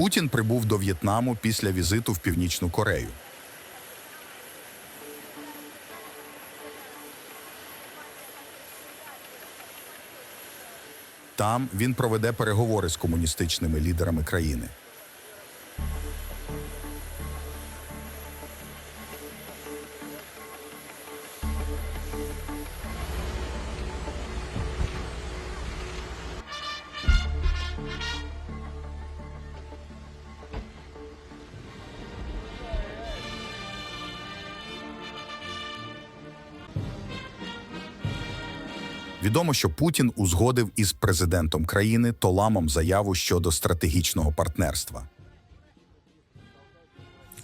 Путін прибув до В'єтнаму після візиту в Північну Корею. Там він проведе переговори з комуністичними лідерами країни. Відомо, що Путін узгодив із президентом країни Толамом заяву щодо стратегічного партнерства.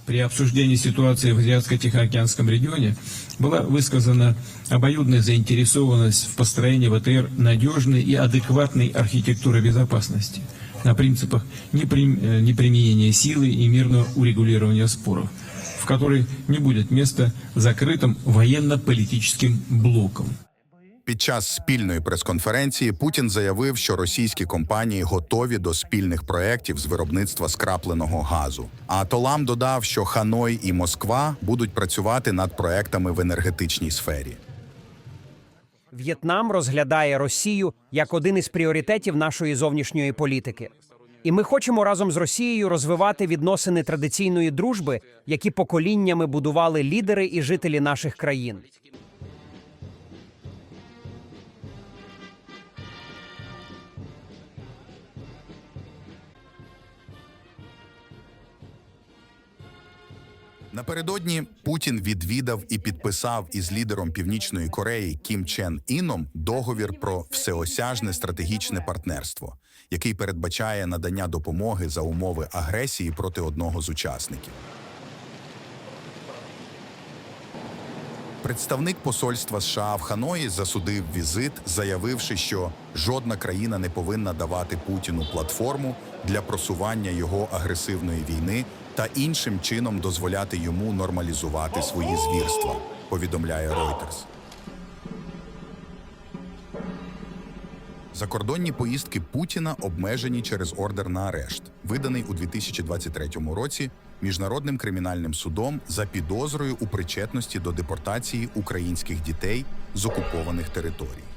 При обсуждении ситуации в Азиатско-Тихоокеанском регионе была высказана обоюдная заинтересованность в построении ВТР надежной и адекватной архитектуры безопасности на принципах неприм- э, неприменения силы и мирного урегулирования споров, в которой не будет места закрытым военно-политическим блокам. Під час спільної прес-конференції Путін заявив, що російські компанії готові до спільних проєктів з виробництва скрапленого газу. А Толам додав, що Ханой і Москва будуть працювати над проектами в енергетичній сфері. В'єтнам розглядає Росію як один із пріоритетів нашої зовнішньої політики. І ми хочемо разом з Росією розвивати відносини традиційної дружби, які поколіннями будували лідери і жителі наших країн. Напередодні Путін відвідав і підписав із лідером Північної Кореї Кім Чен Іном договір про всеосяжне стратегічне партнерство, який передбачає надання допомоги за умови агресії проти одного з учасників. Представник посольства США в Ханої засудив візит, заявивши, що жодна країна не повинна давати Путіну платформу для просування його агресивної війни та іншим чином дозволяти йому нормалізувати свої звірства, повідомляє Reuters. Закордонні поїздки Путіна обмежені через ордер на арешт, виданий у 2023 році міжнародним кримінальним судом за підозрою у причетності до депортації українських дітей з окупованих територій.